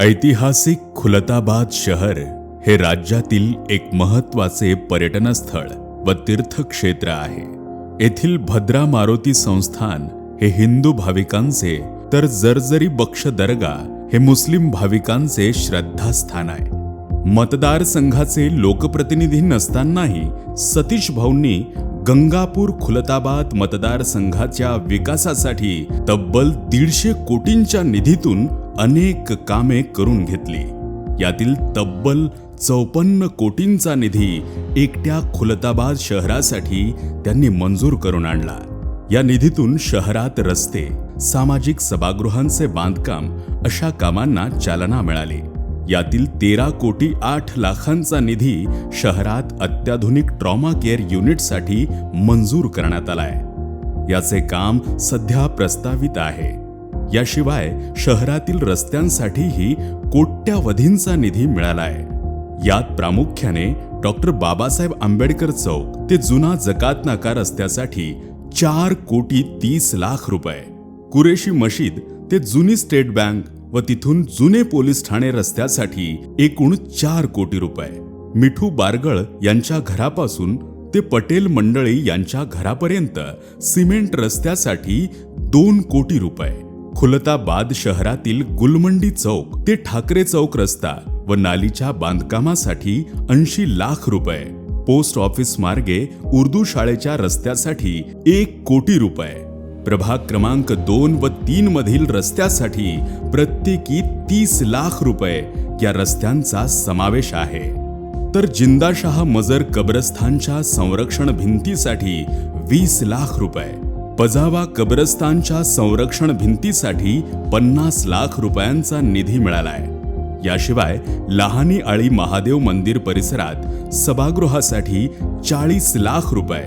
ऐतिहासिक खुलताबाद शहर हे राज्यातील एक महत्त्वाचे पर्यटनस्थळ व तीर्थक्षेत्र आहे. येथील भद्रा मारुती संस्थान हे हिंदू भाविकांचे तर जर्जरी बक्ष दर्गा हे मुस्लिम भाविकांचे श्रद्धास्थान आहे. मतदारसंघाचे लोकप्रतिनिधी नसतानाही सतीश भाऊंनी गंगापूर खुलताबाद मतदारसंघाच्या विकासासाठी तब्बल दीडशे कोटींच्या निधीतून अनेक कामे करून घेतली. यातील तब्बल चौपन्न कोटींचा निधी एकट्या खुलताबाद शहरासाठी त्यांनी मंजूर करून आणला. या निधीतून शहरात रस्ते सामाजिक सभागृहांचे बांधकाम अशा कामांना चालना मिळाली. यातील तेरा कोटी आठ लाखांचा निधी शहरात अत्याधुनिक ट्रॉमा केअर युनिटसाठी मंजूर करण्यात आलाय. याचे काम सध्या प्रस्तावित आहे. याशिवाय शहरातील रस्त्यांसाठीही कोट्यावधींचा निधी मिळालाय. यात प्रामुख्याने डॉक्टर बाबासाहेब आंबेडकर चौक ते जुना जकात नाका रस्त्यासाठी चार कोटी तीस लाख रुपये. कुरेशी मशीद ते जुनी स्टेट बँक व तिथून जुने पोलीस ठाणे रस्त्यासाठी एकूण चार कोटी रुपये. मिठू बारगळ यांच्या घरापासून ते पटेल मंडळी यांच्या घरापर्यंत सिमेंट रस्त्यासाठी दोन कोटी रुपये. खुलताबाद शहरातील गुलमंडी चौक ते ठाकरे चौक रस्ता व नालीच्या बांधकामासाठी ऐंशी लाख रुपये. पोस्ट ऑफिस मार्गे उर्दू शाळेच्या रस्त्यासाठी एक कोटी रुपये. प्रभाग क्रमांक दोन व तीन मधील रस्त्यासाठी प्रत्येकी तीस लाख रुपये या रस्त्यांचा समावेश आहे. तर जिंदाशाह मजर कब्रस्थानच्या संरक्षण भिंतीसाठी वीस लाख रुपये. पजावा कब्रस्तानच्या संरक्षण भिंतीसाठी पन्नास लाख रुपयांचा निधी मिळालाय. याशिवाय लहानी आळी महादेव मंदिर परिसरात सभागृहासाठी चाळीस लाख रुपये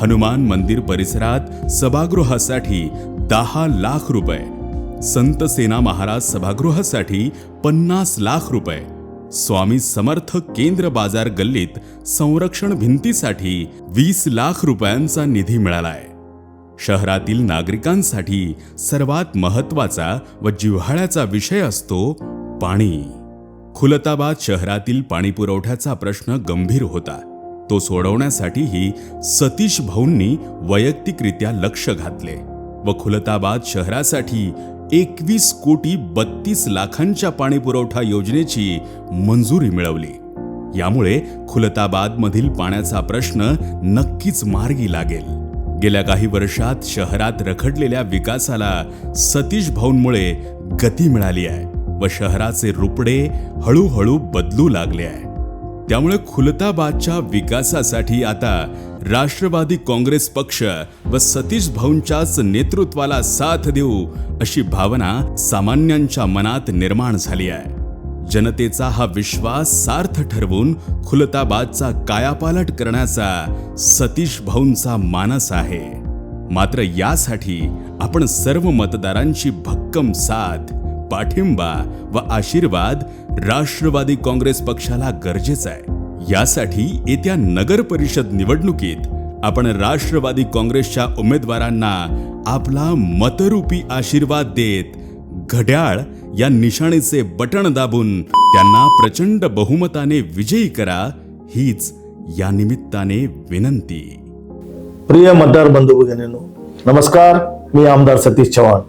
हनुमान मंदिर परिसरात सभागृहासाठी दहा लाख रुपये संत सेना महाराज सभागृहासाठी पन्नास लाख रुपये स्वामी समर्थ केंद्र बाजार गल्लीत संरक्षण भिंतीसाठी वीस लाख रुपयांचा निधी मिळालाय. शहरातील नागरिकांसाठी सर्वात महत्त्वाचा व जिव्हाळ्याचा विषय असतो पाणी. खुलताबाद शहरातील पाणी पुरवठ्याचा प्रश्न गंभीर होता. तो सोडवण्यासाठीही सतीश भाऊंनी वैयक्तिकरित्या लक्ष घातले व खुलताबाद शहरासाठी एकवीस कोटी बत्तीस लाखांच्या पाणी पुरवठा योजनेची मंजुरी मिळवली. यामुळे खुलताबादमधील पाण्याचा प्रश्न नक्कीच मार्गी लागेल. गेल्या काही वर्षात शहरात रखडलेल्या विकासाला सतीश भाऊंमुळे गती मिळाली आहे व शहराचे रुपडे हळूहळू बदलू लागले आहे. त्यामुळे खुलताबादच्या विकासासाठी आता राष्ट्रवादी काँग्रेस पक्ष व सतीश भाऊंच्याच नेतृत्वाला साथ देऊ अशी भावना सामान्यांच्या मनात निर्माण झाली आहे. जनतेचा हा विश्वास सार्थ ठरवून खुलताबादचा कायापालट करण्याचा सतीश भाऊंचा मानस आहे. मात्र यासाठी आपण सर्व मतदारांची भक्कम साथ पाठिंबा व आशीर्वाद राष्ट्रवादी काँग्रेस पक्षाला गरजेचा आहे. यासाठी येत्या नगर परिषद निवडणुकीत आपण राष्ट्रवादी काँग्रेसच्या उमेदवारांना आपला मतरूपी आशीर्वाद देत घड्याळ या निशाणीचे बटण दाबून त्यांना प्रचंड बहुमताने विजयी करा हीच या निमित्ताने विनंती. प्रिय मतदार बंधू भगिनीनो नमस्कार मी आमदार सतीश चव्हाण.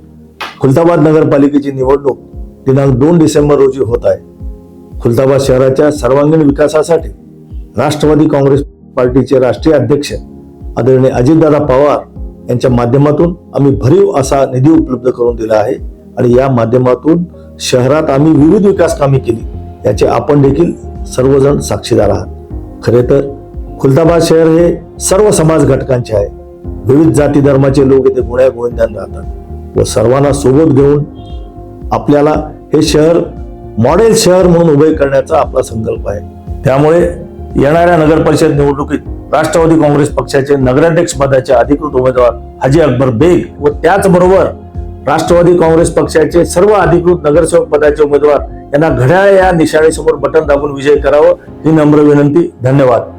खुलताबाद नगरपालिकेची निवडणूक दिनांक दोन डिसेंबर रोजी होत आहे. खुलताबाद शहराच्या सर्वांगीण विकासासाठी राष्ट्रवादी काँग्रेस पार्टीचे राष्ट्रीय अध्यक्ष आदरणीय अजितदादा पवार यांच्या माध्यमातून आम्ही भरीव असा निधी उपलब्ध करून दिला आहे. आणि या माध्यमातून शहरात आम्ही विविध विकास कामे केली याचे आपण देखील सर्वजण साक्षीदार आहात. खरे तर खुलताबाद शहर हे सर्व समाज घटकांचे आहे. विविध जाती धर्माचे लोक इथे गुण्या गोविंदान राहतात व सर्वांना सोबत घेऊन आपल्याला हे शहर मॉडेल शहर म्हणून उभे करण्याचा आपला संकल्प आहे. त्यामुळे येणाऱ्या नगर परिषद निवडणुकीत राष्ट्रवादी काँग्रेस पक्षाचे नगराध्यक्ष पदाचे अधिकृत उमेदवार हाजी अकबर बेग व त्याचबरोबर राष्ट्रवादी काँग्रेस पक्षाचे सर्व अधिकृत नगरसेवक पदाचे उमेदवार यांना घड्याळ या निशाणेसमोर बटन दाबून विजय करावं ही नम्र विनंती. धन्यवाद.